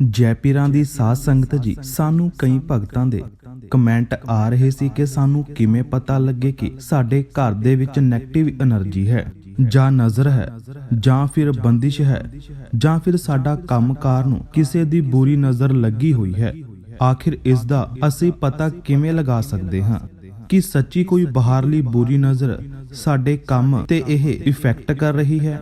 ਜੈਪੀਰਾਂ ਦੀ ਸਾਧ ਸੰਗਤ ਜੀ, ਸਾਨੂੰ ਕਈ ਭਗਤਾਂ ਦੇ ਕਮੈਂਟ ਆ ਰਹੇ ਸੀ ਕਿ ਸਾਨੂੰ ਕਿਵੇਂ ਪਤਾ ਲੱਗੇ ਕਿ ਸਾਡੇ ਘਰ ਦੇ ਵਿੱਚ ਨੈਗੇਟਿਵ એનર્ਜੀ ਹੈ, ਜਾਂ ਨਜ਼ਰ ਹੈ, ਜਾਂ ਫਿਰ ਬੰਦਿਸ਼ ਹੈ, ਜਾਂ ਫਿਰ ਸਾਡਾ ਕੰਮਕਾਰ ਨੂੰ ਕਿਸੇ ਦੀ ਬੁਰੀ ਨਜ਼ਰ ਲੱਗੀ ਹੋਈ ਹੈ। ਆਖਿਰ ਇਸ ਦਾ ਅਸੀਂ ਪਤਾ ਕਿਵੇਂ ਲਗਾ ਸਕਦੇ ਹਾਂ ਕਿ ਸੱਚੀ ਕੋਈ ਬਾਹਰਲੀ ਬੁਰੀ ਨਜ਼ਰ ਸਾਡੇ ਕੰਮ ਤੇ ਇਹ ਇਫੈਕਟ ਕਰ ਰਹੀ ਹੈ?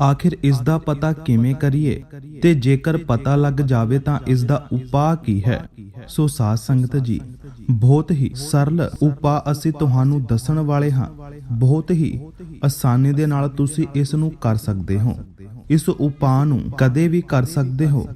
ਆਖਿਰ ਇਸ ਦਾ ਪਤਾ ਕਿਵੇਂ ਕਰੀਏ? ਤੇ ਜੇਕਰ ਪਤਾ ਲੱਗ ਜਾਵੇ ਤਾਂ ਇਸ ਦਾ ਉਪਾਅ ਕੀ ਹੈ? ਸੋ ਸਾਧ ਸੰਗਤ ਜੀ, ਬਹੁਤ ਹੀ ਸਰਲ ਉਪਾਅ ਅਸੀਂ ਤੁਹਾਨੂੰ ਦੱਸਣ ਵਾਲੇ ਹਾਂ। ਬਹੁਤ ਹੀ ਆਸਾਨੀ ਦੇ ਨਾਲ ਤੁਸੀਂ ਇਸ ਨੂੰ ਕਰ ਸਕਦੇ ਹੋ। ਇਸ ਉਪਾਅ ਨੂੰ ਕਦੇ ਵੀ ਕਰ ਸਕਦੇ ਹੋ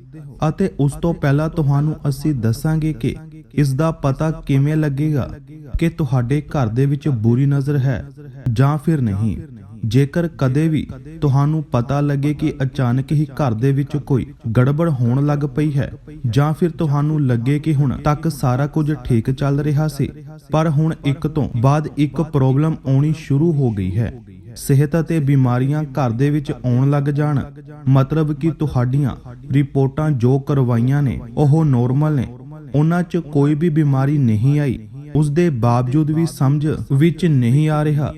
ਅਤੇ ਉਸ ਤੋਂ ਪਹਿਲਾਂ ਤੁਹਾਨੂੰ ਅਸੀਂ ਦੱਸਾਂਗੇ ਕਿ ਇਸ ਦਾ ਪਤਾ ਕਿਵੇਂ ਲੱਗੇਗਾ ਕਿ ਤੁਹਾਡੇ ਘਰ ਦੇ ਵਿੱਚ ਬੁਰੀ ਨਜ਼ਰ ਹੈ ਜਾਂ ਫਿਰ ਨਹੀਂ। ਜੇਕਰ ਕਦੇ ਵੀ ਤੁਹਾਨੂੰ ਪਤਾ ਲੱਗੇ ਕਿ ਅਚਾਨਕ ਹੀ ਘਰ ਦੇ ਵਿੱਚ ਕੋਈ ਗੜਬੜ ਹੋਣ ਲੱਗ ਪਈ ਹੈ, ਜਾਂ ਫਿਰ ਤੁਹਾਨੂੰ ਲੱਗੇ ਕਿ ਹੁਣ ਤੱਕ ਸਾਰਾ ਕੁਝ ਠੀਕ ਚੱਲ ਰਿਹਾ ਸੀ, ਪਰ ਹੁਣ ਇੱਕ ਤੋਂ ਬਾਅਦ ਇੱਕ ਪ੍ਰੋਬਲਮ ਆਉਣੀ ਸ਼ੁਰੂ ਹੋ ਗਈ ਹੈ। ਸਿਹਤ ਅਤੇ ਬਿਮਾਰੀਆਂ ਘਰ ਦੇ ਵਿੱਚ ਆਉਣ ਲੱਗ ਜਾਣ। ਮਤਲਬ ਕਿ ਤੁਹਾਡੀਆਂ ਰਿਪੋਰਟਾਂ ਜੋ ਕਰਵਾਈਆਂ ਨੇ, ਉਹ ਨੋਰਮਲ ਨੇ। ਉਹਨਾਂ 'ਚ ਕੋਈ ਵੀ ਬਿਮਾਰੀ ਨਹੀਂ ਆਈ। ਉਸ ਦੇ ਬਾਵਜੂਦ ਵੀ ਸਮਝ ਵਿੱਚ ਨਹੀਂ ਆ ਰਿਹਾ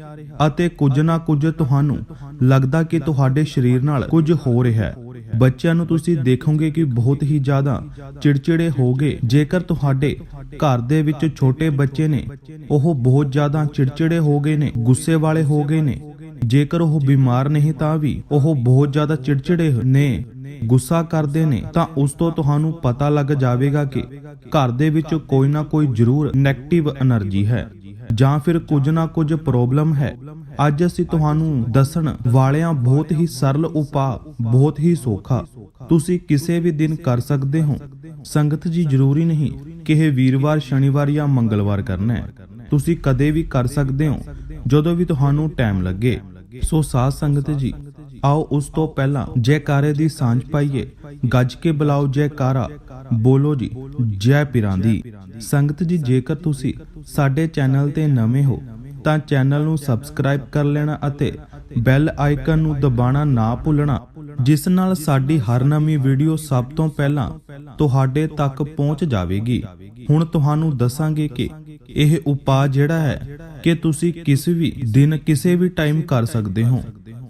ਅਤੇ ਕੁਝ ਨਾ ਕੁਝ ਤੁਹਾਨੂੰ ਲੱਗਦਾ ਕਿ ਤੁਹਾਡੇ ਸਰੀਰ ਨਾਲ ਕੁਝ ਹੋ ਰਿਹਾ ਹੈ। ਬੱਚਿਆਂ ਨੂੰ ਤੁਸੀਂ ਦੇਖੋਗੇ ਕਿ ਬਹੁਤ ਹੀ ਜ਼ਿਆਦਾ ਚਿੜਚਿੜੇ ਹੋਗੇ। ਜੇਕਰ ਤੁਹਾਡੇ ਘਰ ਦੇ ਵਿੱਚ ਛੋਟੇ ਬੱਚੇ ਨੇ, ਉਹ ਬਹੁਤ ਜ਼ਿਆਦਾ ਚਿੜਚਿੜੇ ਹੋ ਗਏ ਨੇ, ਗੁੱਸੇ ਵਾਲੇ ਹੋ ਗਏ ਨੇ। ਜੇਕਰ ਉਹ ਬਿਮਾਰ ਨਹੀਂ ਤਾਂ ਵੀ ਉਹ ਬਹੁਤ ਜ਼ਿਆਦਾ ਚਿੜਚਿੜੇ ਨੇ। ਗੁੱਸਾ ਕਰਦੇ ਨੇ, ਤਾਂ ਉਸ ਤੋਂ ਤੁਹਾਨੂੰ ਪਤਾ ਲੱਗ ਜਾਵੇਗਾ ਕਿ ਘਰ ਦੇ ਵਿੱਚ ਕੋਈ ਨਾ ਕੋਈ ਜ਼ਰੂਰ 네ਗੇਟਿਵ એનર્ਜੀ ਹੈ, ਜਾਂ ਫਿਰ ਕੁਝ ਨਾ ਕੁਝ ਪ੍ਰੋਬਲਮ ਹੈ। ਅੱਜ ਅਸੀਂ ਤੁਹਾਨੂੰ ਦੱਸਣ ਵਾਲਿਆਂ ਬਹੁਤ ਹੀ ਸਰਲ ਉਪਾਅ, ਬਹੁਤ ਹੀ ਸੌਖਾ। ਤੁਸੀਂ ਕਿਸੇ ਵੀ ਦਿਨ ਕਰ ਸਕਦੇ ਹੋ। ਸੰਗਤ ਜੀ, ਜ਼ਰੂਰੀ ਨਹੀਂ ਕਿ ਇਹ ਵੀਰਵਾਰ, ਸ਼ਨੀਵਾਰ ਜਾਂ ਮੰਗਲਵਾਰ ਕਰਨਾ ਹੈ। ਤੁਸੀਂ ਕਦੇ ਵੀ ਕਰ ਸਕਦੇ ਹੋ, ਜਦੋਂ ਵੀ ਤੁਹਾਨੂੰ ਟਾਈਮ ਲੱਗੇ। ਸੋ ਸਾਧ ਸੰਗਤ ਜੀ ਆਓ ਉਸ ਤੋਂ ਪਹਿਲਾਂ ਜੈਕਾਰੇ ਦੀ ਸਾਂਝ ਪਾਈਏ। ਗੱਜ ਕੇ ਬੁਲਾਓ ਜੈਕਾਰਾ। ਬੋਲੋ ਜੀ, ਜੈ ਪੀਰਾਂ ਦੀ ਸੰਗਤ ਜੀ, ਜੇਕਰ ਤੁਸੀਂ ਸਾਡੇ ਚੈਨਲ ਤੇ ਨਵੇਂ ਹੋ, ਤਾਂ ਚੈਨਲ ਨੂੰ ਸਬਸਕ੍ਰਾਈਬ ਕਰ ਲੈਣਾ ਅਤੇ ਬੈਲ ਆਈਕਨ ਨੂੰ ਦਬਾਣਾ ਨਾ ਭੁੱਲਣਾ, ਜਿਸ ਨਾਲ ਸਾਡੀ ਹਰ ਨਵੀਂ ਵੀਡੀਓ ਸਭ ਤੋਂ ਪਹਿਲਾਂ ਤੁਹਾਡੇ ਤੱਕ ਪਹੁੰਚ ਜਾਵੇਗੀ। ਹੁਣ ਤੁਹਾਨੂੰ ਦੱਸਾਂਗੇ ਕਿ ਇਹ ਉਪਾਅ ਜਿਹੜਾ ਹੈ ਕਿ ਤੁਸੀਂ ਕਿਸੇ ਵੀ ਦਿਨ ਕਿਸੇ ਵੀ ਟਾਈਮ ਕਰ ਸਕਦੇ ਹੋ।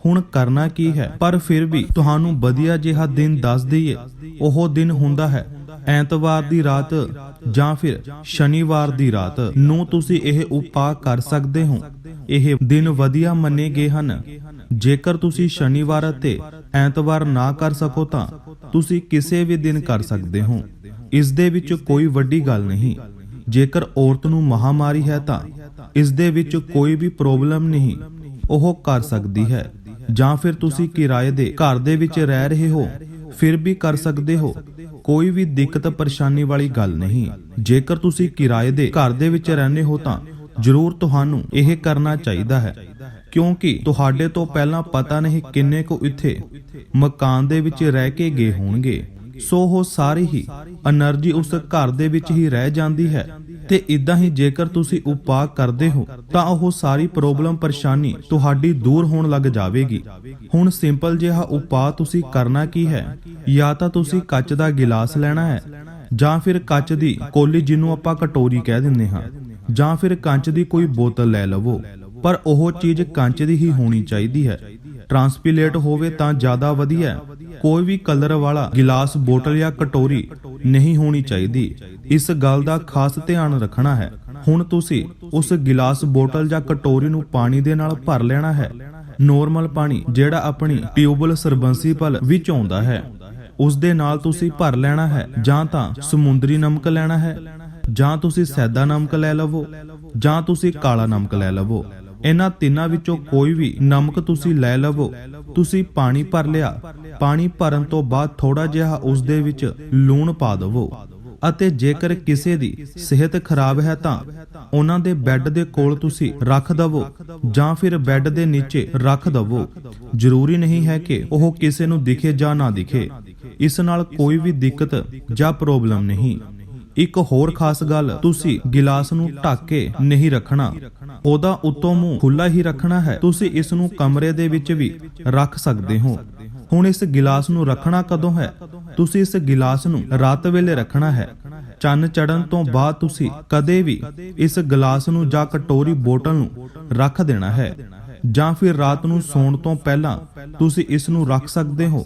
ਹੁਣ ਕਰਨਾ ਕੀ ਹੈ? ਪਰ ਫਿਰ ਵੀ ਤੁਹਾਨੂੰ ਵਧੀਆ ਜਿਹਾ ਦਿਨ ਦੱਸ ਦਈਏ, ਉਹ ਦਿਨ ਹੁੰਦਾ ਹੈ, ਐਤਵਾਰ ਦੀ ਰਾਤ ਜਾਂ ਫਿਰ ਸ਼ਨੀਵਾਰ ਦੀ ਰਾਤ। ਨੂੰ ਤੁਸੀਂ ਇਹ ਉਪਾਅ ਕਰ ਸਕਦੇ ਹੋ। ਇਹ ਦਿਨ ਵਧੀਆ ਮੰਨੇ ਗਏ ਹਨ। ਜੇਕਰ ਤੁਸੀਂ ਸ਼ਨੀਵਾਰ ਅਤੇ ਐਤਵਾਰ ਨਾ ਕਰ ਸਕੋ ਤਾਂ ਤੁਸੀਂ ਕਿਸੇ ਵੀ ਦਿਨ ਕਰ ਸਕਦੇ ਹੋ। ਇਸ ਦੇ ਵਿੱਚ ਕੋਈ ਵੱਡੀ ਗੱਲ ਨਹੀਂ। ਜੇਕਰ ਔਰਤ ਨੂੰ ਮਹਾਮਾਰੀ ਹੈ ਤਾਂ ਇਸ ਦੇ ਵਿੱਚ ਕੋਈ ਵੀ ਪ੍ਰੋਬਲਮ ਨਹੀਂ। ਉਹ ਕਰ ਸਕਦੀ ਹੈ। ਜਾਂ ਫਿਰ ਤੁਸੀਂ ਕਿਰਾਏ ਦੇ ਘਰ ਦੇ ਵਿੱਚ ਰਹਿ ਰਹੇ ਹੋ, ਫਿਰ ਵੀ ਕਰ ਸਕਦੇ ਹੋ। ਕੋਈ ਵੀ ਦਿੱਕਤ, ਪਰੇਸ਼ਾਨੀ ਵਾਲੀ ਗੱਲ ਨਹੀਂ। ਜੇਕਰ ਤੁਸੀਂ ਕਿਰਾਏ ਦੇ ਘਰ ਦੇ ਵਿੱਚ ਰਹਿੰਦੇ ਹੋ ਤਾਂ ਜ਼ਰੂਰ ਤੁਹਾਨੂੰ ਇਹ ਕਰਨਾ ਚਾਹੀਦਾ ਹੈ, ਕਿਉਂਕਿ ਤੁਹਾਡੇ ਤੋਂ ਪਹਿਲਾਂ ਪਤਾ ਨਹੀਂ ਕਿੰਨੇ ਕੁ ਇੱਥੇ ਮਕਾਨ ਦੇ ਵਿੱਚ ਰਹਿ ਕੇ ਗਏ ਹੋਣਗੇ। ਸੋ ਉਹ ਸਾਰੇ ਹੀ એનર્ਜੀ ਉਸ ਘਰ ਦੇ ਵਿੱਚ ਹੀ ਰਹਿ ਜਾਂਦੀ ਹੈ। ਤੇ ਇਦਾਂ ਹੀ ਜੇਕਰ ਤੁਸੀਂ ਉਪਾਅ ਕਰਦੇ ਹੋ, ਤਾਂ ਉਹ ਸਾਰੀ ਪ੍ਰੋਬਲਮ, ਪਰੇਸ਼ਾਨੀ ਤੁਹਾਡੀ ਦੂਰ ਹੋਣ ਲੱਗ ਜਾਵੇਗੀ। ਹੁਣ ਸਿੰਪਲ ਜਿਹਾ ਉਪਾਅ ਤੁਸੀਂ ਕਰਨਾ ਕੀ ਹੈ? ਜਾਂ ਤਾਂ ਤੁਸੀਂ ਕੱਚ ਦਾ ਗਿਲਾਸ ਲੈਣਾ ਹੈ, ਜਾਂ ਫਿਰ ਕੱਚ ਦੀ ਕੋਲੀ ਜਿਹਨੂੰ ਆਪਾਂ ਕਟੋਰੀ ਕਹਿ ਦਿੰਦੇ ਹਾਂ, ਜਾਂ ਫਿਰ ਕੱਚ ਦੀ ਕੋਈ ਬੋਤਲ ਲੈ ਲਵੋ। ਪਰ ਉਹ ਚੀਜ਼ ਕੰਚ ਦੀ ਹੀ ਹੋਣੀ ਚਾਹੀਦੀ ਹੈ। ਟਰਾਂਸਪੀਲੇਟ ਹੋਵੇ ਤਾਂ ਜ਼ਿਆਦਾ ਵਧੀਆ ਕੋਈ ਵੀ ਕਲਰ ਵਾਲਾ ਗਿਲਾਸ, ਬੋਤਲ ਜਾਂ ਕਟੋਰੀ ਨਹੀਂ ਹੋਣੀ ਚਾਹੀਦੀ। ਇਸ ਗੱਲ ਦਾ ਖਾਸ ਧਿਆਨ ਰੱਖਣਾ ਹੈ। ਹੁਣ ਤੁਸੀਂ ਉਸ ਗਿਲਾਸ, ਬੋਤਲ ਜਾਂ ਕਟੋਰੀ ਨੂੰ ਪਾਣੀ ਦੇ ਨਾਲ ਭਰ ਲੈਣਾ ਹੈ। ਨੋਰਮਲ ਪਾਣੀ, ਜਿਹੜਾ ਆਪਣੀ ਟਿਊਬਲ ਸਰਬੰਸੀਪਲ ਵਿੱਚ ਆਉਂਦਾ ਹੈ। ਉਸ ਦੇ ਨਾਲ ਤੁਸੀਂ ਭਰ ਲੈਣਾ ਹੈ, ਜਾਂ ਤਾਂ ਸਮੁੰਦਰੀ ਨਮਕ ਲੈਣਾ ਹੈ, ਜਾਂ ਤੁਸੀਂ ਸੈਦਾ ਨਮਕ ਲੈ ਲਵੋ, ਜਾਂ ਤੁਸੀਂ ਕਾਲਾ ਨਮਕ ਲੈ ਲਵੋ। ਇਹਨਾਂ ਤਿੰਨਾਂ ਵਿੱਚੋਂ ਕੋਈ ਵੀ ਨਮਕ ਤੁਸੀਂ ਲੈ ਲਵੋ। ਤੁਸੀਂ ਪਾਣੀ ਭਰ ਲਿਆ। ਪਾਣੀ ਭਰਨ ਤੋਂ ਬਾਅਦ ਥੋੜਾ ਜਿਹਾ ਉਸ ਦੇ ਵਿੱਚ ਲੂਣ ਪਾ ਦਿਵੋ। ਅਤੇ ਜੇਕਰ ਕਿਸੇ ਦੀ ਸਿਹਤ ਖਰਾਬ ਹੈ ਤਾਂ ਉਹਨਾਂ ਦੇ ਬੈੱਡ ਦੇ ਕੋਲ ਤੁਸੀਂ ਰੱਖ ਦਵੋ ਜਾਂ ਫਿਰ ਬੈੱਡ ਦੇ ਨੀਚੇ ਰੱਖ ਦਵੋ। ਜ਼ਰੂਰੀ ਨਹੀਂ ਹੈ ਕਿ ਉਹ ਕਿਸੇ ਨੂੰ ਦਿਖੇ ਜਾਂ ਨਾ ਦਿਖੇ। ਇਸ ਨਾਲ ਕੋਈ ਵੀ ਦਿੱਕਤ ਜਾਂ ਪ੍ਰੋਬਲਮ ਨਹੀਂ। ਇੱਕ ਹੋਰ ਖਾਸ ਗੱਲ, ਤੁਸੀਂ ਗਿਲਾਸ ਨੂੰ ਢੱਕ ਕੇ ਨਹੀਂ ਰੱਖਣਾ। ਉਹਦਾ ਉੱਤੋਂ ਮੂੰਹ ਖੁੱਲਾ ਹੀ ਰੱਖਣਾ ਹੈ। ਤੁਸੀਂ ਇਸ ਨੂੰ ਕਮਰੇ ਦੇ ਵਿੱਚ ਵੀ ਰੱਖ ਸਕਦੇ ਹੋ। ਹੁਣ ਇਸ ਗਿਲਾਸ ਨੂੰ ਰੱਖਣਾ ਕਦੋਂ ਹੈ? ਤੁਸੀਂ ਇਸ ਗਿਲਾਸ ਨੂੰ ਰਾਤ ਵੇਲੇ ਰੱਖਣਾ ਹੈ। ਚੰਨ ਚੜਨ ਤੋਂ ਬਾਅਦ ਤੁਸੀਂ ਕਦੇ ਵੀ ਇਸ ਗਿਲਾਸ ਨੂੰ ਜਾਂ ਕਟੋਰੀ ਬੋਤਲ ਨੂੰ ਰੱਖ ਦੇਣਾ ਹੈ। ਜਾਂ ਫਿਰ ਰਾਤ ਨੂੰ ਸੌਣ ਤੋਂ ਪਹਿਲਾਂ ਤੁਸੀਂ ਇਸ ਨੂੰ ਰੱਖ ਸਕਦੇ ਹੋ।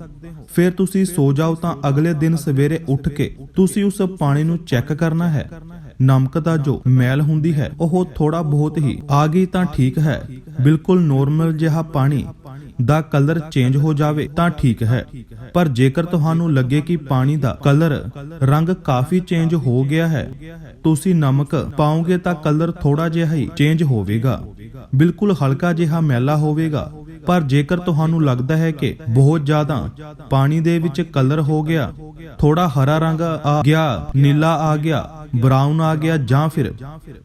ਫਿਰ ਤੁਸੀਂ ਸੋ ਜਾਓ ਤਾਂ ਅਗਲੇ ਦਿਨ ਸਵੇਰੇ ਉੱਠ ਕੇ ਤੁਸੀਂ ਉਸ ਪਾਣੀ ਨੂੰ ਚੈੱਕ ਕਰਨਾ ਹੈ। ਨਮਕ ਦਾ ਜੋ ਮੈਲ ਹੁੰਦੀ ਹੈ, ਉਹ ਥੋੜਾ ਬਹੁਤ ਹੀ ਆ ਗਈ ਤਾਂ ਠੀਕ ਹੈ। ਬਿਲਕੁਲ ਨੋਰਮਲ ਜਿਹਾ ਪਾਣੀ ਦਾ ਕਲਰ ਚੇਂਜ ਹੋ ਜਾਵੇ ਤਾਂ ਠੀਕ ਹੈ। ਪਰ ਜੇਕਰ ਤੁਹਾਨੂੰ ਲੱਗੇ ਕਿ ਪਾਣੀ ਦਾ ਕਲਰ ਰੰਗ ਕਾਫੀ ਚੇਂਜ ਹੋ ਗਿਆ ਹੈ, ਤੁਸੀਂ ਨਮਕ ਪਾਓਗੇ ਤਾਂ ਕਲਰ ਥੋੜਾ ਜਿਹਾ ਹੀ ਚੇਂਜ ਹੋਵੇਗਾ। ਬਿਲਕੁਲ ਹਲਕਾ ਜਿਹਾ ਮੈਲਾ ਹੋਵੇਗਾ। ਪਰ ਜੇਕਰ ਤੁਹਾਨੂੰ ਲੱਗਦਾ ਹੈ ਕਿ ਬਹੁਤ ਜ਼ਿਆਦਾ ਪਾਣੀ ਦੇ ਵਿੱਚ ਕਲਰ ਹੋ ਗਿਆ ਥੋੜਾ ਹਰਾ ਰੰਗ ਆ ਗਿਆ, ਨੀਲਾ ਆ ਗਿਆ ਬਰਾਊਨ ਆ ਗਿਆ ਜਾਂ ਫਿਰ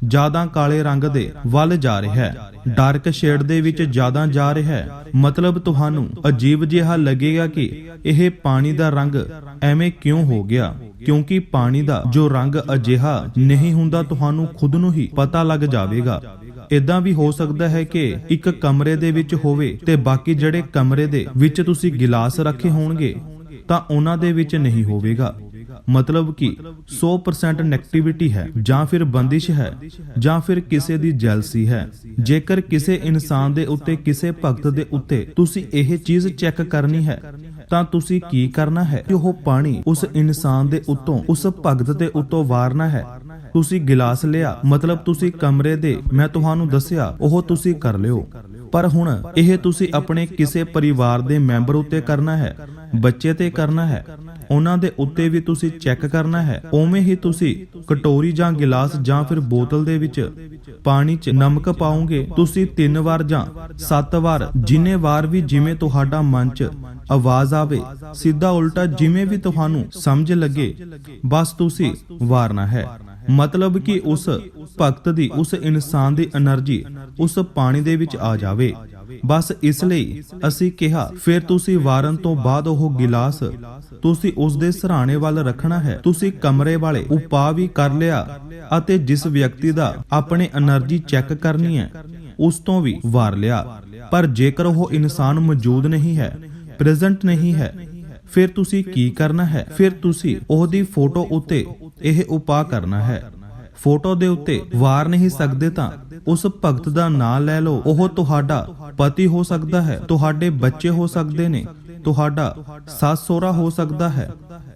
ਜ਼ਿਆਦਾ ਕਾਲੇ ਰੰਗ ਦੇ ਵੱਲ ਜਾ ਰਿਹਾ ਹੈ। ਡਾਰਕ ਸ਼ੇਡ ਦੇ ਵਿੱਚ ਜ਼ਿਆਦਾ ਜਾ ਰਿਹਾ ਹੈ। ਮਤਲਬ ਤੁਹਾਨੂੰ ਅਜੀਬ ਜਿਹਾ ਲੱਗੇਗਾ ਕਿ ਇਹ ਪਾਣੀ ਦਾ ਰੰਗ ਐਵੇਂ ਕਿਉਂ ਹੋ ਗਿਆ? ਕਿਉਂਕਿ ਪਾਣੀ ਦਾ ਜੋ ਰੰਗ ਅਜਿਹਾ ਨਹੀਂ ਹੁੰਦਾ ਤੁਹਾਨੂੰ ਖੁਦ ਨੂੰ ਹੀ ਪਤਾ ਲੱਗ ਜਾਵੇਗਾ। ਇਦਾਂ ਵੀ ਹੋ ਸਕਦਾ ਹੈ ਕਿ ਇੱਕ ਕਮਰੇ ਦੇ ਵਿੱਚ ਹੋਵੇ ਤੇ ਬਾਕੀ ਜਿਹੜੇ ਕਮਰੇ ਦੇ ਵਿੱਚ ਤੁਸੀਂ ਗਿਲਾਸ ਰੱਖੇ ਹੋਣਗੇ ਤਾਂ ਉਹਨਾਂ ਦੇ ਵਿੱਚ ਨਹੀਂ ਹੋਵੇਗਾ। ਮਤਲਬ ਕਿ 100% ਨੈਗੇਟਿਵਿਟੀ ਹੈ ਜਾਂ ਫਿਰ ਬੰਦਿਸ਼ ਹੈ ਜਾਂ ਫਿਰ ਕਿਸੇ ਦੀ ਜੈਲਸੀ ਹੈ। ਜੇਕਰ ਕਿਸੇ ਇਨਸਾਨ ਦੇ ਉੱਤੇ, ਕਿਸੇ ਭਗਤ ਦੇ ਉੱਤੇ ਤੁਸੀਂ ਇਹ ਚੀਜ਼ ਚੈੱਕ ਕਰਨੀ ਹੈ, ਤਾਂ ਤੁਸੀਂ ਕੀ ਕਰਨਾ ਹੈ? ਕਿ ਉਹ ਪਾਣੀ ਉਸ ਇਨਸਾਨ ਦੇ ਉੱਤੋਂ, ਉਸ ਭਗਤ ਦੇ ਉੱਤੋਂ ਵਾਰਨਾ ਹੈ। ਤੁਸੀਂ ਗਿਲਾਸ ਲਿਆ, ਮਤਲਬ ਤੁਸੀਂ ਕਮਰੇ ਦੇ, ਮੈਂ ਤੁਹਾਨੂੰ ਦੱਸਿਆ, ਉਹ ਤੁਸੀਂ ਕਰ ਲਿਓ। ਪਰ ਹੁਣ ਇਹ ਤੁਸੀਂ ਆਪਣੇ ਕਿਸੇ ਪਰਿਵਾਰ ਦੇ ਮੈਂਬਰ ਉੱਤੇ ਕਰਨਾ ਹੈ। ਬੱਚੇ ਤੇ ਕਰਨਾ ਹੈ। ਉਹਨਾਂ ਦੇ ਉੱਤੇ ਵੀ ਤੁਸੀਂ ਚੈੱਕ ਕਰਨਾ ਹੈ। ਉਵੇਂ ਹੀ ਤੁਸੀਂ ਕਟੋਰੀ ਜਾਂ ਗਿਲਾਸ ਜਾਂ ਫਿਰ ਬੋਤਲ ਦੇ ਵਿੱਚ ਪਾਣੀ 'ਚ ਨਮਕ ਪਾਓਗੇ। ਤੁਸੀਂ ਤਿੰਨ ਵਾਰ ਜਾਂ ਸੱਤ ਵਾਰ, ਜਿੰਨੇ ਵਾਰ ਵੀ ਜਿਵੇਂ ਤੁਹਾਡਾ ਮਨ 'ਚ ਆਵਾਜ਼ ਆਵੇ, ਸਿੱਧਾ ਉਲਟਾ ਜਿਵੇਂ ਵੀ ਤੁਹਾਨੂੰ ਸਮਝ ਲੱਗੇ, ਬਸ ਤੁਸੀਂ ਵਾਰਨਾ ਹੈ। ਮਤਲਬ ਕਿ ਉਸ ਭਗਤ ਦੀ ਉਸ ਇਨਸਾਨ ਦੀ એનર્ਜੀ ਉਸ ਪਾਣੀ ਦੇ ਵਿੱਚ ਆ ਜਾਵੇ। ਬਸ ਇਸ ਲਈ ਅਸੀਂ ਕਿਹਾ, ਫਿਰ ਤੁਸੀਂ ਵਾਰਨ ਤੋਂ ਬਾਅਦ ਉਹ ਗਿਲਾਸ ਤੁਸੀਂ ਉਸ ਦੇ ਸਹਰਾਣੇ ਵੱਲ ਰੱਖਣਾ ਹੈ। ਤੁਸੀਂ ਕਮਰੇ ਵਾਲੇ ਉਪਾਅ ਵੀ ਕਰ ਲਿਆ ਅਤੇ ਜਿਸ ਵਿਅਕਤੀ ਦਾ ਆਪਣੇ એનર્ਜੀ ਚੈੱਕ ਕਰਨੀ ਹੈ, ਉਸ ਤੋਂ ਵੀ ਵਾਰ ਲਿਆ। ਪਰ ਜੇਕਰ ਉਹ ਇਨਸਾਨ ਮੌਜੂਦ ਨਹੀਂ ਹੈ ਪ੍ਰੈਜ਼ੈਂਟ ਨਹੀਂ ਹੈ ਫਿਰ ਤੁਸੀਂ ਕੀ ਕਰਨਾ ਹੈ? ਫਿਰ ਤੁਸੀਂ ਉਹਦੀ ਫੋਟੋ ਉੱਤੇ ਇਹ ਉਪਾਅ ਕਰਨਾ ਹੈ। ਫੋਟੋ ਦੇ ਉੱਤੇ ਵਾਰ ਨਹੀਂ ਸਕਦੇ ਤਾਂ ਉਸ ਭਗਤ ਦਾ ਨਾਮ ਲੈ ਲਓ। ਉਹ ਤੁਹਾਡਾ ਪਤੀ ਹੋ ਸਕਦਾ ਹੈ, ਤੁਹਾਡੇ ਬੱਚੇ ਹੋ ਸਕਦੇ ਨੇ, ਤੁਹਾਡਾ ਸੱਸ ਸੋਹਰਾ ਹੋ ਸਕਦਾ ਹੈ,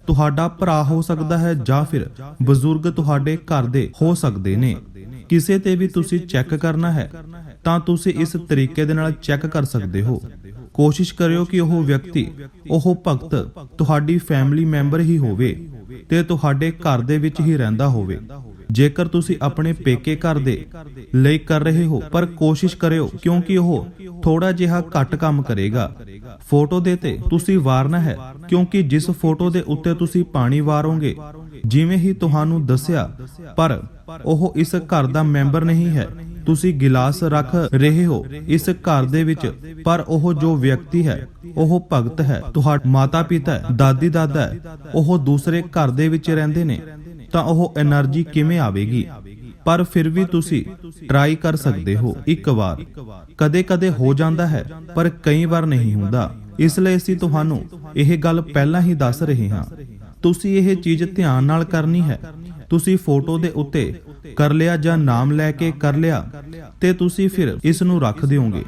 ਤੁਹਾਡਾ ਭਰਾ ਹੋ ਸਕਦਾ ਹੈ ਜਾਂ ਫਿਰ ਬਜ਼ੁਰਗ ਤੁਹਾਡੇ ਘਰ ਦੇ ਹੋ ਸਕਦੇ ਨੇ। ਕਿਸੇ ਤੇ ਵੀ ਤੁਸੀਂ ਚੈੱਕ ਕਰਨਾ ਹੈ। ਤਾਂ ਤੁਸੀਂ ਇਸ ਤਰੀਕੇ ਦੇ ਨਾਲ ਚੈੱਕ ਕਰ ਸਕਦੇ ਹੋ। ਕੋਸ਼ਿਸ਼ ਕਰਿਓ ਕਿ ਉਹ ਵਿਅਕਤੀ ਉਹ ਭਗਤ ਤੁਹਾਡੀ ਫੈਮਿਲੀ ਮੈਂਬਰ ਹੀ ਹੋਵੇ ਤੇ ਤੁਹਾਡੇ ਘਰ ਦੇ ਵਿੱਚ ਹੀ ਰਹਿੰਦਾ ਹੋਵੇ। ਜੇਕਰ ਤੁਸੀਂ ਆਪਣੇ ਪੇਕੇ ਘਰ ਦੇ ਲਈ ਕਰ ਰਹੇ ਹੋ ਪਰ ਕੋਸ਼ਿਸ਼ ਕਰਿਓ ਕਿਉਂਕਿ ਉਹ ਥੋੜਾ ਜਿਹਾ ਘੱਟ ਕੰਮ ਕਰੇਗਾ। ਫੋਟੋ ਦੇ ਤੇ ਤੁਸੀਂ ਵਾਰਨਾ ਹੈ ਕਿਉਂਕਿ ਜਿਸ ਫੋਟੋ ਦੇ ਉੱਤੇ ਤੁਸੀਂ ਪਾਣੀ ਵਾਰੋਗੇ। ਜਿਵੇਂ ਹੀ ਤੁਹਾਨੂੰ ਦੱਸਿਆ ਪਰ ਉਹ ਇਸ ਘਰ ਦਾ ਮੈਂਬਰ ਨਹੀਂ ਹੈ। ਤੁਸੀਂ ਗਿਲਾਸ ਰੱਖ ਰਹੇ ਹੋ ਇਸ ਘਰ ਦੇ ਵਿੱਚ, ਪਰ ਉਹ ਜੋ ਵਿਅਕਤੀ ਹੈ, ਉਹ ਭਗਤ ਹੈ। ਤੁਹਾਡਾ ਮਾਤਾ ਪਿਤਾ ਦਾਦੀ ਦਾਦਾ ਉਹ ਦੂਸਰੇ ਘਰ ਦੇ ਵਿੱਚ ਰਹਿੰਦੇ ਨੇ, ਤਾਂ ਉਹ એનર્ਜੀ ਕਿਵੇਂ ਆਵੇਗੀ? ਪਰ ਫਿਰ ਵੀ ਤੁਸੀਂ ਟਰਾਈ ਕਰ ਸਕਦੇ ਹੋ, ਇੱਕ ਵਾਰ। ਕਦੇ-ਕਦੇ ਹੋ ਜਾਂਦਾ ਹੈ, ਪਰ ਕਈ ਵਾਰ ਨਹੀਂ ਹੁੰਦਾ। ਇਸ ਲਈ ਅਸੀਂ ਤੁਹਾਨੂੰ ਇਹ ਗੱਲ ਪਹਿਲਾਂ ਹੀ ਦੱਸ ਰਹੇ ਹਾਂ। ਤੁਸੀਂ ਇਹ ਚੀਜ਼ ਧਿਆਨ ਨਾਲ ਕਰਨੀ ਹੈ ਤੁਸੀਂ ਫੋਟੋ ਦੇ ਉੱਤੇ ਕਰ ਲਿਆ ਜਾਂ ਨਾਮ ਲੈ ਕੇ ਕਰ ਲਿਆ, ਤੇ ਤੁਸੀਂ ਫਿਰ ਇਸ ਨੂੰ ਰੱਖ ਦਿਓਗੇ।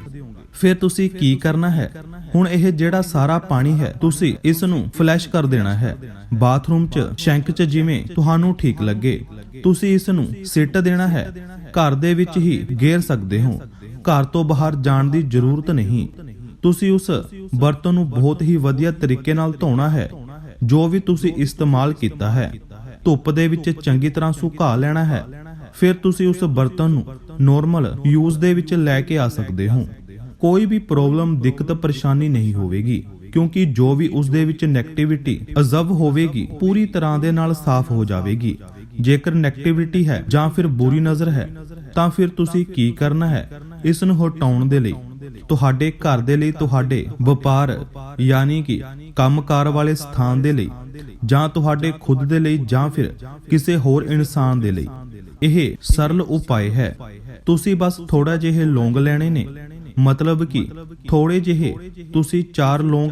ਫਿਰ ਤੁਸੀਂ ਕੀ ਕਰਨਾ ਹੈ? ਹੁਣ ਇਹ ਜਿਹੜਾ ਸਾਰਾ ਪਾਣੀ ਹੈ, ਤੁਸੀਂ ਇਸ ਨੂੰ ਫਲੈਸ਼ ਕਰ ਦੇਣਾ ਹੈ। ਬਾਥਰੂਮ 'ਚ, ਸ਼ੈਂਕ 'ਚ ਜਿਵੇਂ ਤੁਹਾਨੂੰ ਠੀਕ ਲੱਗੇ। ਤੁਸੀਂ ਇਸ ਨੂੰ ਸਿੱਟ ਦੇਣਾ ਹੈ। ਘਰ ਦੇ ਵਿੱਚ ਹੀ ਗੇਰ ਸਕਦੇ ਹੋ। ਘਰ ਤੋਂ ਬਾਹਰ ਜਾਣ ਦੀ ਜ਼ਰੂਰਤ ਨਹੀਂ। ਤੁਸੀਂ ਉਸ ਬਰਤਨ ਨੂੰ ਬਹੁਤ ਹੀ ਵਧੀਆ ਤਰੀਕੇ ਨਾਲ ਧੋਣਾ ਹੈ, ਜੋ ਵੀ ਤੁਸੀਂ ਇਸਤੇਮਾਲ ਕੀਤਾ ਹੈ। ਧੁੱਪ ਦੇ ਵਿੱਚ ਚੰਗੀ ਤਰ੍ਹਾਂ ਸੁਕਾ ਲੈਣਾ ਹੈ। ਫਿਰ ਤੁਸੀਂ ਉਸ ਬਰਤਨ ਨੂੰ ਨੋਰਮਲ ਯੂਜ਼ ਦੇ ਵਿੱਚ ਲੈ ਕੇ ਆ ਸਕਦੇ ਹੋ। ਕੋਈ ਵੀ ਪ੍ਰੋਬਲਮ ਦਿੱਕਤ, ਪਰੇਸ਼ਾਨੀ ਨਹੀਂ ਹੋਵੇਗੀ, ਕਿਉਂਕਿ ਜੋ ਵੀ ਉਸ ਦੇ ਵਿੱਚ 네ਗੇਟਿਵਿਟੀ ਅਜ਼ਬ ਹੋਵੇਗੀ, ਪੂਰੀ ਤਰ੍ਹਾਂ ਦੇ ਨਾਲ ਸਾਫ਼ ਹੋ ਜਾਵੇਗੀ। ਜੇਕਰ 네ਗੇਟਿਵਿਟੀ ਹੈ ਜਾਂ ਫਿਰ ਬੁਰੀ ਨਜ਼ਰ ਹੈ, ਤਾਂ ਫਿਰ ਤੁਸੀਂ ਕੀ ਕਰਨਾ ਹੈ? ਇਸ ਨੂੰ ਹਟਾਉਣ ਦੇ ਲਈ ਤੁਹਾਡੇ ਘਰ ਦੇ ਲਈ ਤੁਹਾਡੇ ਵਪਾਰ, ਯਾਨੀ ਕਿ ਕੰਮਕਾਰ ਵਾਲੇ ਸਥਾਨ ਦੇ ਲਈ ਜਾਂ ਤੁਹਾਡੇ ਖੁਦ ਦੇ ਲਈ ਜਾਂ ਫਿਰ ਕਿਸੇ ਹੋਰ ਇਨਸਾਨ ਦੇ ਲਈ। ਇਹ ਸਰਲ ਉਪਾਅ ਹੈ। ਤੁਸੀਂ ਬਸ ਥੋੜਾ ਜਿਹੇ ਲੌਂਗ ਲੈਣੇ ਨੇ। ਮਤਲਬ ਕਿ ਥੋੜੇ ਜਿਹੇ ਤੁਸੀਂ 4 ਲੌਂਗ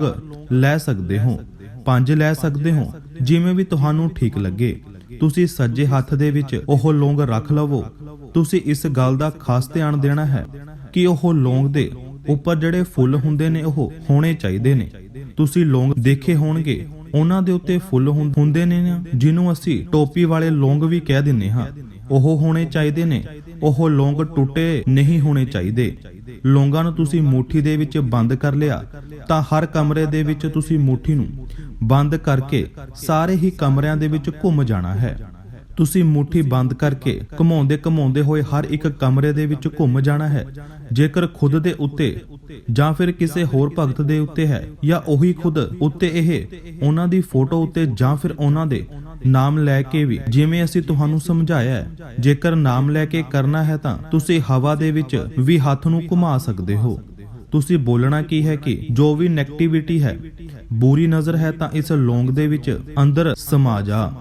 ਲੈ ਸਕਦੇ ਹੋ 5 ਲੈ ਸਕਦੇ ਹੋ, ਜਿਵੇਂ ਵੀ ਤੁਹਾਨੂੰ ਠੀਕ ਲੱਗੇ। ਤੁਸੀਂ ਸੱਜੇ ਹੱਥ ਦੇ ਵਿੱਚ ਉਹ ਲੌਂਗ ਰੱਖ ਲਵੋ। ਤੁਸੀਂ ਇਸ ਗੱਲ ਦਾ ਖਾਸ ਧਿਆਨ ਦੇਣਾ ਹੈ ਕਿ ਉਹ ਲੌਂਗ ਦੇ ਉੱਪਰ ਜਿਹੜੇ ਫੁੱਲ ਹੁੰਦੇ ਨੇ, ਉਹ ਹੋਣੇ ਚਾਹੀਦੇ ਨੇ। ਤੁਸੀਂ ਲੌਂਗ ਦੇਖੇ ਹੋਣਗੇ। ਉਹਨਾਂ ਦੇ ਉੱਤੇ ਫੁੱਲ ਹੁੰਦੇ ਨੇ ਜਿਹਨੂੰ ਅਸੀਂ ਟੋਪੀ ਵਾਲੇ ਲੌਂਗ ਵੀ ਕਹਿ ਦਿੰਨੇ ਹਾਂ। ਉਹ ਹੋਣੇ ਚਾਹੀਦੇ ਨੇ। ਉਹ ਲੌਂਗ ਟੁੱਟੇ ਨਹੀਂ ਹੋਣੇ ਚਾਹੀਦੇ। ਲੌਂਗਾਂ ਨੂੰ ਤੁਸੀਂ ਮੁਠੀ ਦੇ ਵਿੱਚ ਬੰਦ ਕਰ ਲਿਆ, ਤਾਂ ਹਰ ਕਮਰੇ ਦੇ ਵਿੱਚ ਤੁਸੀਂ ਮੁਠੀ ਨੂੰ ਬੰਦ ਕਰਕੇ ਸਾਰੇ ਹੀ ਕਮਰਿਆਂ ਦੇ ਵਿੱਚ ਘੁੰਮ ਜਾਣਾ ਹੈ। ਤੁਸੀਂ ਮੁਠੀ ਬੰਦ ਕਰਕੇ ਘੁਮਾਉਂਦੇ ਘੁਮਾਉਂਦੇ ਹੋਏ ਹਰ ਇੱਕ ਕਮਰੇ ਦੇ ਵਿੱਚ ਘੁੰਮ ਜਾਣਾ ਹੈ। ਜੇਕਰ ਖੁਦ ਦੇ ਉੱਤੇ ਜਾਂ ਫਿਰ ਕਿਸੇ ਹੋਰ ਭਗਤ ਦੇ ਉੱਤੇ ਹੈ ਜਾਂ ਉਹੀ ਖੁਦ ਉੱਤੇ ਇਹ ਉਹਨਾਂ ਦੀ ਫੋਟੋ ਉੱਤੇ ਜਾਂ ਫਿਰ ਉਹਨਾਂ ਦੇ ਨਾਮ ਲੈ ਕੇ ਵੀ ਜਿਵੇਂ ਅਸੀਂ ਤੁਹਾਨੂੰ ਸਮਝਾਇਆ ਹੈ, ਜੇਕਰ ਨਾਮ ਲੈ ਕੇ ਕਰਨਾ ਹੈ ਤਾਂ ਤੁਸੀਂ ਹਵਾ ਦੇ ਵਿੱਚ ਵੀ ਹੱਥ ਨੂੰ ਘੁਮਾ ਸਕਦੇ ਹੋ। ਤੁਸੀਂ ਬੋਲਣਾ ਕੀ ਹੈ ਕਿ ਜੋ ਵੀ 네ਗੇਟਿਵਿਟੀ ਹੈ, ਬੁਰੀ ਨਜ਼ਰ ਹੈ ਤਾਂ ਇਸ ਲੌਂਗ ਦੇ ਵਿੱਚ ਅੰਦਰ ਸਮਾ ਜਾ।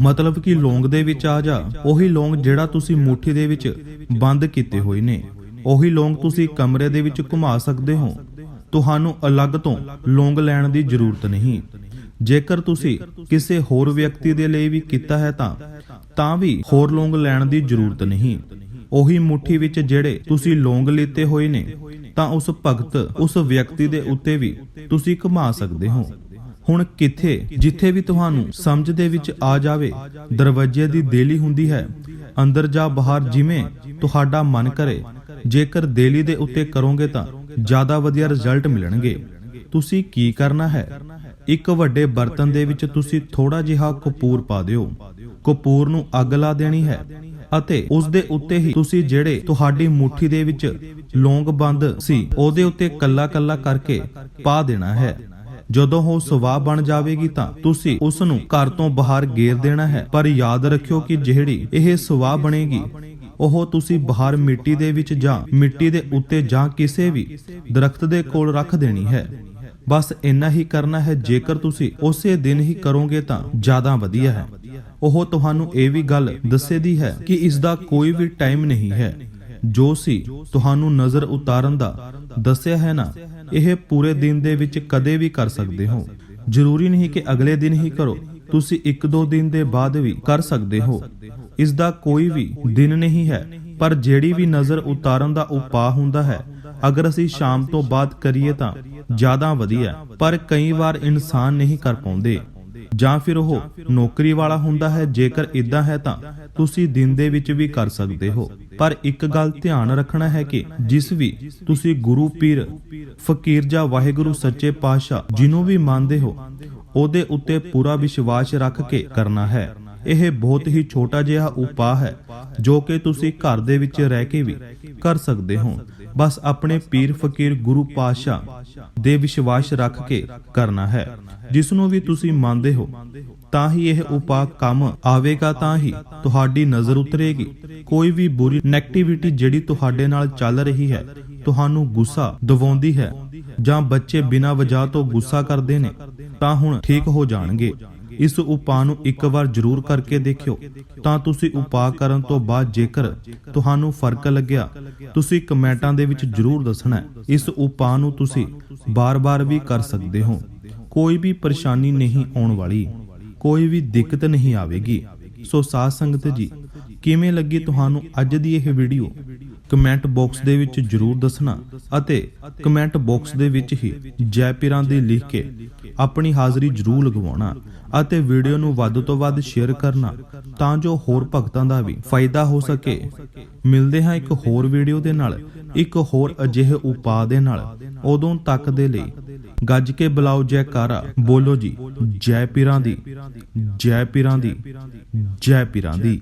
ਮਤਲਬ ਕਿ ਲੌਂਗ ਦੇ ਵਿੱਚ ਆ ਜਾ। ਉਹੀ ਲੌਂਗ ਜਿਹੜਾ ਤੁਸੀਂ ਮੁਠੀ ਦੇ ਵਿੱਚ ਬੰਦ ਕੀਤੇ ਹੋਏ ਨੇ। ਉਹੀ ਲੌਂਗ ਤੁਸੀਂ ਕਮਰੇ ਦੇ ਵਿੱਚ ਘੁਮਾ ਸਕਦੇ ਹੋ। ਤੁਹਾਨੂੰ ਅਲੱਗ ਤੋਂ ਲੌਂਗ ਲੈਣ ਦੀ ਜ਼ਰੂਰਤ ਨਹੀਂ। ਜੇਕਰ ਤੁਸੀਂ ਕਿਸੇ ਹੋਰ ਵਿਅਕਤੀ ਦੇ ਲਈ ਵੀ ਕੀਤਾ ਹੈ ਤਾਂ ਤਾਂ ਵੀ ਹੋਰ ਲੌਂਗ ਲੈਣ ਦੀ ਜ਼ਰੂਰਤ ਨਹੀਂ। ਉਹੀ ਮੁਠੀ ਵਿੱਚ ਜਿਹੜੇ ਤੁਸੀਂ ਲੌਂਗ ਲਿੱਤੇ ਹੋਏ ਨੇ, ਤਾਂ ਉਸ ਭਗਤ, ਉਸ ਵਿਅਕਤੀ ਦੇ ਉੱਤੇ ਵੀ ਤੁਸੀਂ ਘੁਮਾ ਸਕਦੇ ਹੋ। ਹੁਣ ਕਿੱਥੇ, ਜਿੱਥੇ ਵੀ ਤੁਹਾਨੂੰ ਸਮਝ ਦੇ ਵਿੱਚ ਆ ਜਾਵੇ, ਦਰਵਾਜ਼ੇ ਦੀ ਦੇਲੀ ਹੁੰਦੀ ਹੈ, ਅੰਦਰ ਜਾ ਬਾਹਰ ਜਿਵੇਂ ਤੁਹਾਡਾ ਮਨ ਕਰੇ, ਜੇਕਰ ਦੇਲੀ ਦੇ ਉੱਤੇ ਕਰੋਗੇ ਤਾਂ ਜ਼ਿਆਦਾ ਵਧੀਆ ਰਿਜ਼ਲਟ ਮਿਲਣਗੇ। ਤੁਸੀਂ ਕੀ ਕਰਨਾ ਹੈ? ਇੱਕ ਵੱਡੇ ਬਰਤਨ ਦੇ ਵਿੱਚ ਤੁਸੀਂ ਥੋੜਾ ਜਿਹਾ ਕਪੂਰ ਪਾ ਦਿਓ। ਕਪੂਰ ਨੂੰ ਅੱਗ ਲਾ ਦੇਣੀ ਹੈ ਅਤੇ ਉਸ ਦੇ ਉੱਤੇ ਹੀ ਤੁਸੀਂ ਜਿਹੜੇ ਤੁਹਾਡੀ ਮੁਠੀ ਦੇ ਵਿੱਚ ਲੌਂਗ ਬੰਦ ਸੀ, ਉਹਦੇ ਉੱਤੇ ਕੱਲਾ ਕੱਲਾ ਕਰਕੇ ਪਾ ਦੇਣਾ ਹੈ। ਜਦੋਂ ਉਹ ਸਵਾਹ ਬਣ ਜਾਵੇਗੀ ਤਾਂ ਤੁਸੀਂ ਉਸ ਨੂੰ ਘਰ ਤੋਂ ਬਾਹਰ ਗੇਰ ਦੇਣਾ ਹੈ। ਪਰ ਯਾਦ ਰੱਖਿਓ ਕਿ ਜਿਹੜੀ ਇਹ ਸਵਾਹ ਬਣੇਗੀ, ਉਹ ਤੁਸੀਂ ਬਾਹਰ ਮਿੱਟੀ ਦੇ ਵਿੱਚ ਜਾਂ ਮਿੱਟੀ ਦੇ ਉੱਤੇ ਜਾਂ ਕਿਸੇ ਵੀ ਦਰਖਤ ਦੇ ਕੋਲ ਰੱਖ ਦੇਣੀ ਹੈ। ਬਸ ਇੰਨਾ ਹੀ ਕਰਨਾ ਹੈ, ਜੇਕਰ ਤੁਸੀਂ ਉਸੇ ਦਿਨ ਹੀ ਕਰੋਗੇ ਤਾਂ ਜ਼ਿਆਦਾ ਵਧੀਆ ਹੈ। ਉਹ ਤੁਹਾਨੂੰ ਇਹ ਵੀ ਗੱਲ ਦੱਸੇਦੀ ਹੈ ਕਿ ਇਸ ਦਾ ਕੋਈ ਵੀ ਟਾਈਮ ਨਹੀਂ ਹੈ। ਜੋ ਸੀ ਤੁਹਾਨੂੰ ਨਜ਼ਰ ਉਤਾਰਨ ਦਾ ਦੱਸਿਆ ਹੈ ਨਾ। ਇਹ ਪੂਰੇ ਦਿਨ ਦੇ ਵਿੱਚ ਕਦੇ ਵੀ ਕਰ ਸਕਦੇ ਹੋ। ਜ਼ਰੂਰੀ ਨਹੀਂ ਕਿ ਅਗਲੇ ਦਿਨ ਹੀ ਕਰੋ। ਤੁਸੀਂ ਇੱਕ ਦੋ ਦਿਨ ਦੇ ਬਾਅਦ ਵੀ ਕਰ ਸਕਦੇ ਹੋ। ਇਸ ਦਾ ਕੋਈ ਵੀ ਦਿਨ ਨਹੀਂ ਹੈ, ਪਰ ਜਿਹੜੀ ਵੀ ਨਜ਼ਰ ਉਤਾਰਨ ਦਾ ਉਪਾਅ ਹੁੰਦਾ ਹੈ। ਅਗਰ ਅਸੀਂ ਸ਼ਾਮ ਤੋਂ ਬਾਅਦ ਕਰੀਏ ਤਾਂ ਜ਼ਿਆਦਾ ਵਧੀਆ ਪਰ ਕਈ ਵਾਰ ਇਨਸਾਨ ਨਹੀਂ ਕਰ ਪਾਉਂਦੇ। ਜਾਂ ਫਿਰ ਉਹ ਨੌਕਰੀ ਵਾਲਾ ਹੁੰਦਾ ਹੈ, ਜੇਕਰ ਇਦਾਂ ਹੈ ਤਾਂ ਤੁਸੀਂ ਦਿਨ ਦੇ ਵਿੱਚ ਵੀ ਕਰ ਸਕਦੇ ਹੋ। ਪਰ ਇੱਕ ਗੱਲ ਧਿਆਨ ਰੱਖਣਾ ਹੈ ਕਿ ਜਿਸ ਵੀ ਤੁਸੀਂ ਗੁਰੂ ਪੀਰ, ਫਕੀਰ ਜਾਂ ਵਾਹਿਗੁਰੂ ਸੱਚੇ ਪਾਤਸ਼ਾਹ ਜਿਹਨੂੰ ਵੀ ਮੰਨਦੇ ਹੋ, ਉਹਦੇ ਉੱਤੇ ਪੂਰਾ ਵਿਸ਼ਵਾਸ ਰੱਖ ਕੇ ਕਰਨਾ ਹੈ। ਇਹ ਬਹੁਤ ਹੀ ਛੋਟਾ ਜਿਹਾ ਉਪਾਅ ਹੈ ਜੋ ਕਿ ਤੁਸੀਂ ਘਰ ਦੇ ਵਿੱਚ ਰਹਿ ਕੇ ਵੀ ਕਰ ਸਕਦੇ ਹੋ। ਬਸ ਆਪਣੇ ਪੀਰ ਫਕੀਰ ਗੁਰੂ ਪਾਤਸ਼ਾਹ ਦੇ ਵਿਸ਼ਵਾਸ ਰੱਖ ਕੇ ਕਰਨਾ ਹੈ। ਜਿਸ ਨੂੰ ਵੀ ਤੁਸੀਂ ਮੰਨਦੇ ਹੋ, ਤਾਂ ਹੀ ਇਹ ਉਪਾਅ ਕੰਮ ਆਵੇਗਾ, ਤਾਂ ਹੀ ਤੁਹਾਡੀ ਨਜ਼ਰ ਉਤਰੇਗੀ। ਕੋਈ ਵੀ ਬੁਰੀ 네ਗੇਟਿਵਿਟੀ ਜਿਹੜੀ ਤੁਹਾਡੇ ਨਾਲ ਚੱਲ ਰਹੀ ਹੈ, ਤੁਹਾਨੂੰ ਗੁੱਸਾ ਦਿਵਾਉਂਦੀ ਹੈ ਜਾਂ ਬੱਚੇ ਬਿਨਾਂ ਵਜ੍ਹਾ ਤੋਂ ਗੁੱਸਾ ਕਰਦੇ ਨੇ, ਤਾਂ ਹੁਣ ਠੀਕ ਹੋ ਜਾਣਗੇ। ਇਸ ਉਪਾਅ ਨੂੰ ਇੱਕ ਵਾਰ ਜ਼ਰੂਰ ਕਰਕੇ ਦੇਖਿਓ, ਤਾਂ ਤੁਸੀਂ ਉਪਾਅ ਕਰਨ ਤੋਂ ਬਾਅਦ ਜੇਕਰ ਤੁਹਾਨੂੰ ਫ਼ਰਕ ਲੱਗਿਆ, ਤੁਸੀਂ ਕਮੈਂਟਾਂ ਦੇ ਵਿੱਚ ਜ਼ਰੂਰ ਦੱਸਣਾ ਇਸ ਉਪਾਅ ਨੂੰ ਤੁਸੀਂ ਬਾਰ-ਬਾਰ ਵੀ ਕਰ ਸਕਦੇ ਹੋ। ਕੋਈ ਵੀ ਪਰੇਸ਼ਾਨੀ ਨਹੀਂ ਆਉਣ ਵਾਲੀ, ਕੋਈ ਵੀ ਦਿੱਕਤ ਨਹੀਂ ਆਵੇਗੀ। ਸੋ ਸਾਧ ਸੰਗਤ ਜੀ, ਕਿਵੇਂ ਲੱਗੀ ਤੁਹਾਨੂੰ ਅੱਜ ਦੀ ਇਹ ਵੀਡੀਓ ਕਮੈਂਟ ਬਾਕਸ ਦੇ ਵਿੱਚ ਜਰੂਰ ਦੱਸਣਾ ਅਤੇ ਕਮੈਂਟ ਬਾਕਸ ਦੇ ਵਿੱਚ ਹੀ ਜੈ ਪੀਰਾਂ ਦੀ ਲਿਖ ਕੇ ਆਪਣੀ ਹਾਜ਼ਰੀ ਜਰੂਰ ਲਗਵਾਉਣਾ ਅਤੇ ਵੀਡੀਓ ਨੂੰ ਵੱਧ ਤੋਂ ਵੱਧ ਸ਼ੇਅਰ ਕਰਨਾ ਤਾਂ ਜੋ ਹੋਰ ਭਗਤਾਂ ਦਾ ਵੀ ਫਾਇਦਾ ਹੋ ਸਕੇ। ਮਿਲਦੇ ਹਾਂ ਇੱਕ ਹੋਰ ਵੀਡੀਓ ਦੇ ਨਾਲ, ਇੱਕ ਹੋਰ ਅਜਿਹੇ ਉਪਾਅ ਦੇ ਨਾਲ। ਉਦੋਂ ਤੱਕ ਦੇ ਲਈ ਗੱਜ ਕੇ ਬੁਲਾਓ ਜੈਕਾਰਾ। ਬੋਲੋ ਜੀ ਜੈ ਪੀਰਾਂ ਦੀ ਜੈ ਪੀਰਾਂ ਦੀ ਜੈ ਪੀਰਾਂ ਦੀ।